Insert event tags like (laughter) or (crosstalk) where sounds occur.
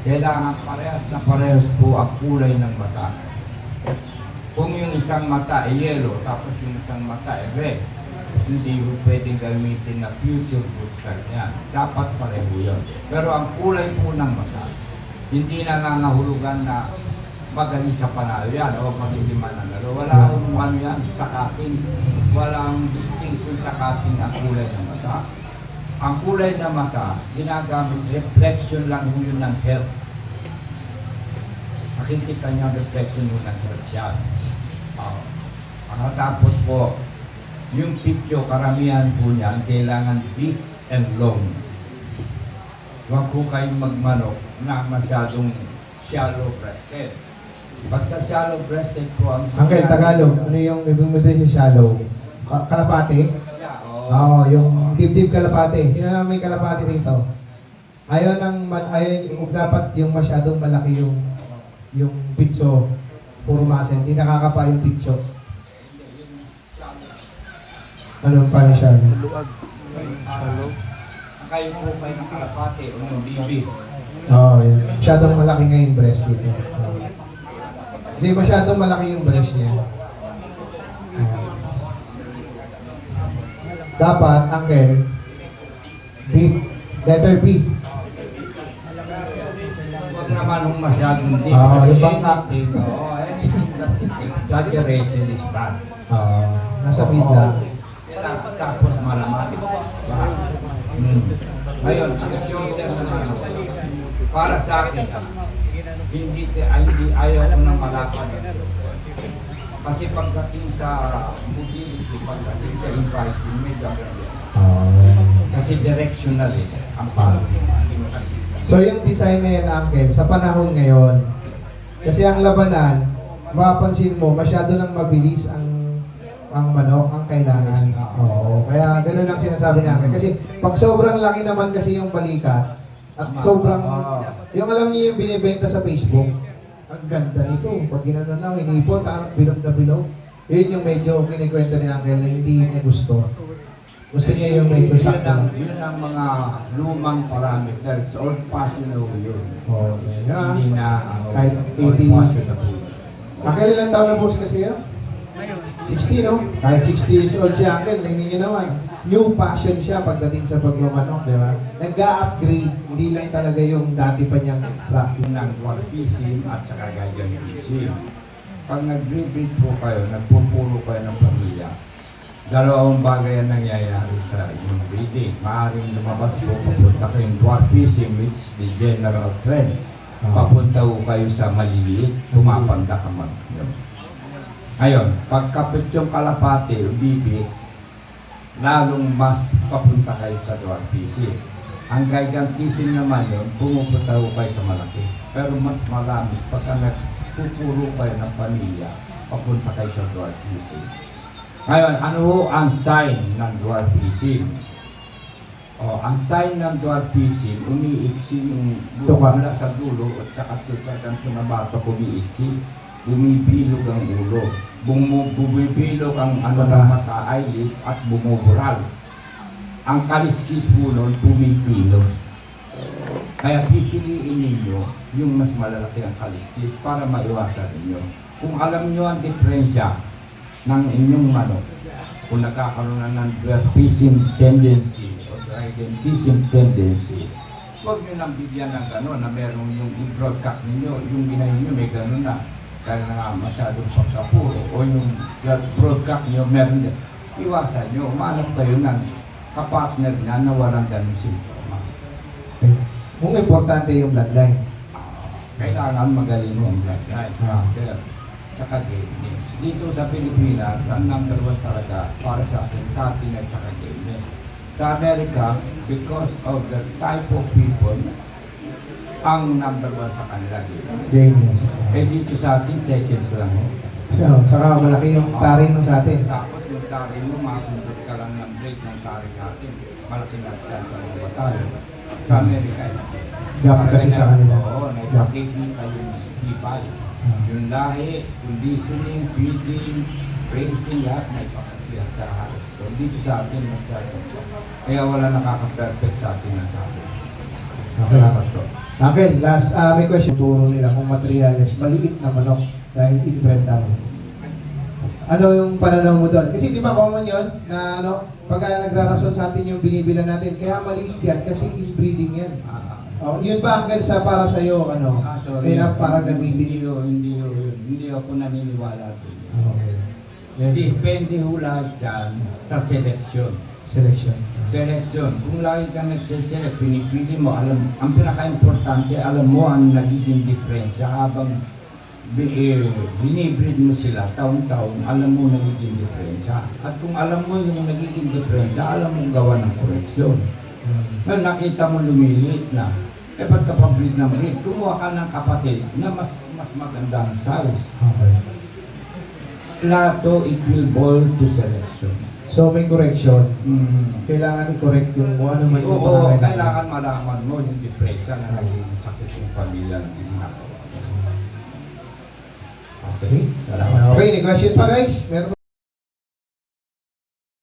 Kailangan parehas na parehas po ang kulay ng mata. Kung yung isang mata ay yellow, tapos yung isang mata ay red, hindi mo pwedeng gamitin na future booster yan. Dapat pareho yun. Pero ang kulay po ng mata, hindi nangangahulugan na magaling sa panalo yan o magiging mananalo. Wala akong ano yan sa cutting. Walang distinction sa cutting ang kulay ng mata. Ang kulay ng mata, ginagamit, reflection lang ho yun ng health. Makikita niyo ang reflection ho ng health yan. Uh, tapos po, yung picture, karamihan po niyan, kailangan deep and long. Huwag po kayong magmanok na masyadong shallow breasted. Pag sa shallow breasted po, ang Uncle, Tagalog, ano yung ibig mo sa shallow? Ka- Oo, yung dibdib kalapate. Sino na may kalapate dito? Ayaw ng, ayaw, dapat yung masyadong malaki yung yung pitso, puro muscle. Hindi nakakapa yung pitso. Ano, paano siya? Luag. Kayo po kayo ng kalapate o ng bibi. Oo, oh, yun. Masyadong malaki nga yung breast dito. So, Hindi, masyadong malaki yung breast niya. Dapat, uncle, B, letter B. Huwag naman kung masyadong deep. Oo, kasi yung bangka. oo, anything that is (laughs) exaggerated is bad. Oo. nasa mid lang. Tapos, tapos malaman. Bad. Hmm. Ngayon, ang shoulder naman, para sa akin, ah, hindi, ay, hindi ayaw ko ang shoulder. Kasi pagdating sa mobility, pagdating sa. Oo. Kasi directional eh, ang palo. So yung design na yan, Uncle, sa panahon ngayon, kasi ang labanan, mapapansin mo, masyado nang mabilis ang ang manok, ang kailangan. Oo. Kaya ganoon lang sinasabi namin. Kasi pag sobrang laki naman kasi yung balika, at sobrang, yung alam niyo yung binibenta sa Facebook, ang ganda nito. Pag ginano na, inipot, ah, bilog na bilog. Yun yung medyo kinikwento ni Uncle na hindi niya gusto. Gusto niya yung medyo sakto ang, lang. yun ang mga lumang parameters. Old fashioned ho yun. Oo. Yeah. Hindi na ano, Kahit old 80. fashioned na po. Taon na boss kasi yun? 60, no? Kahit 60 years old si Uncle, tingnan niyo naman. New passion siya pagdating sa pagmamanok, di ba? Nag-upgrade, hindi lang talaga yung dati pa niyang practice. Ang dwarfism at saka gigantism. Pag nag-breed po kayo, nagpupuro kayo ng pamilya, dalawang bagay ang nangyayari sa inyong breeding. Maaaring lumabas po, papunta kayong dwarfism, which is the general trend. Papunta po kayo sa maliliit, pumapanda ka mag Ngayon, pagkapit yung kalapate o bibi, lalong mas papunta kayo sa dwarfism. Ang gigantism naman yun, pumupunta ko kayo sa malaki. Pero mas malamis pagka nagpupuro kayo ng pamilya, papunta kayo sa dwarfism. Ngayon, ano ho ang sign ng dwarfism? O, ang sign ng dwarfism, umiiksi yung Tuka. mula sa dulo at saka sa ganito na bato umiiksi, bumibilog ang ulo. Bumibilog ang ano ng mata, eyelid at bumubural. Ang kaliskis po nun, pumipilog. Kaya pipiliin ninyo yung mas malalaki ang kaliskis para maiwasan ninyo. Kung alam nyo ang diferensya ng inyong manok, kung nagkakaroon na ng dwarfism tendency o gigantism tendency, huwag nyo nang bigyan ng gano'n na merong yung i-broadcast ninyo, yung ginahin nyo may gano'n na dahil na nga masyadong pagkapuro o yung broadcast nyo meron din. Iwasan nyo, umanap kayo ng kapartner niya na walang ganun simptomas. Kung importante yung bloodline. Kailangan magaling mo ang bloodline. Ah. Kaya, tsaka gayness. Dito sa Pilipinas, ang number one talaga para sa akin, cutting at tsaka gayness. Sa Amerika, because of the type of people, ang number one sa kanila gayness. Genius. Eh dito sa atin, seconds lang. oh. Saka malaki yung tari nung sa atin. Tapos yung tari mo, masundot ka lang ng break ng tari natin. Malaki na chance ang matalo. Sa Amerika, eh. Gap kasi sa kanila. Oo, Gap. nakikita yung hipal. Yung lahi, conditioning, feeding, racing, lahat na ipakakita halos doon. Dito sa atin, masyado. Kaya wala nakaka-perfect sa atin na sa atin. Okay. Salamat po. Uncle, last, ah, may question. Turo nila kung materials, maliit na manok dahil inbred daw. Ano yung pananaw mo doon? Kasi di ba common yun na ano, pag nagrarason sa atin yung binibilan natin, kaya maliit yan kasi inbreeding yan. Ah, Oh, yun ba Uncle sa para sa iyo ano? ah, sorry. Enough para gamitin. Hindi, ho, hindi, ho, hindi ako naniniwala doon. Okay. Yan. Depende ho lahat yan sa selection. Selection. Selection. Kung lagi ka nagsiselect, pinipili mo, alam, ang pinaka-importante, alam mo ang nagiging diferensya habang bi- eh, binibreed mo sila taon-taon, alam mo nagiging diferensya. At kung alam mo yung nagiging diferensya, alam mo gawa ng koreksyon. Hmm. Ngayon nakita mo lumilit na, eh ba't ka pa breed ng breed? Kumuha ka ng kapatid na mas mas magandang size. Okay. Lato, it will boil to selection. So may correction. Mm. Kailangan i-correct yung kung ano man yung Oo, kailangan malaman mo yung diferensya na naging sakit yung pamilya ng ginagawa. Okay, salamat. Okay, any question pa guys? Meron